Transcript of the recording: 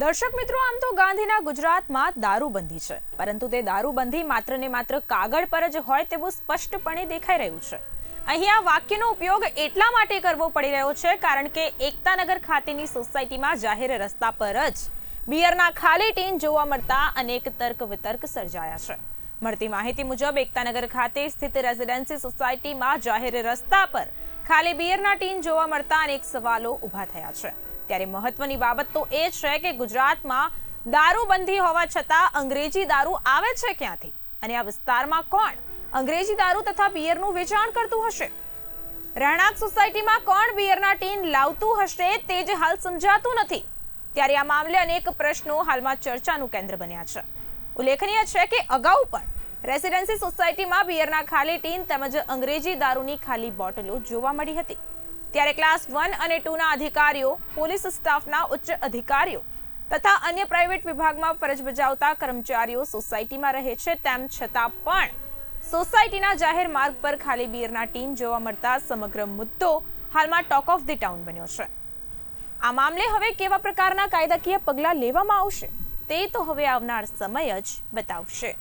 દર્શક મિત્રો, આમ તો ગાંધીના ગુજરાતમાં દારૂબંધી છે, પરંતુ તે દારૂબંધી માત્ર ને માત્ર કાગળ પર જ હોય તેવું સ્પષ્ટપણે દેખાઈ રહ્યું છે. અહીંયા વાક્યનો ઉપયોગ એટલા માટે કરવો પડી રહ્યો છે, કારણ કે એકતાનગર ખાતેની સોસાયટીમાં જાહેર રસ્તા પર જ બિયરના ખાલી ટીન જોવા મળતા અનેક તર્ક વિતર્ક સર્જાયા છે. મળતી માહિતી મુજબ, એકતાનગર ખાતે સ્થિત રેઝિડેન્સી સોસાયટીમાં જાહેર રસ્તા પર ખાલી બિયરના ટીન જોવા મળતા અનેક સવાલો ઊભા થયા છે. ત્યારે મહત્વની બાબત તો એ છે કે ગુજરાતમાં દારૂબંધી હોવા છતાં અંગ્રેજી દારૂ આવે છે ક્યાંથી? અને આ વિસ્તારમાં કોણ અંગ્રેજી દારૂ તથા બિયરનું વેચાણ કરતું હશે? રહેણાંક સોસાયટીમાં કોણ બિયરના ટીન લાવતું હશે તે જ હાલ સમજાતું નથી. ત્યારે આ મામલે અનેક પ્રશ્નો હાલમાં ચર્ચાનું કેન્દ્ર બન્યા છે. ઉલ્લેખનીય છે કે અગાઉ પણ રેસિડેન્સી સોસાયટીમાં બિયરના ખાલી ટીન તેમજ અંગ્રેજી દારૂની ખાલી બોટલો જોવા મળી હતી. ત્યારે ક્લાસ વન અને ટુના અધિકારીઓ, પોલીસ સ્ટાફના ઉચ્ચ અધિકારીઓ તથા અન્ય પ્રાઇવેટ વિભાગમાં ફરજ બજાવતા કર્મચારીઓ સોસાયટીમાં રહે છે. તેમ છતાં પણ સોસાયટીના જાહેર માર્ગ પર ખાલી બિયરના ટીન જોવા મળતા સમગ્ર મુદ્દો હાલમાં ટોક ઓફ ધી ટાઉન બન્યો છે. આ મામલે હવે કેવા પ્રકારના કાયદાકીય પગલાં લેવામાં આવશે તે તો હવે આવનાર સમય જ બતાવશે.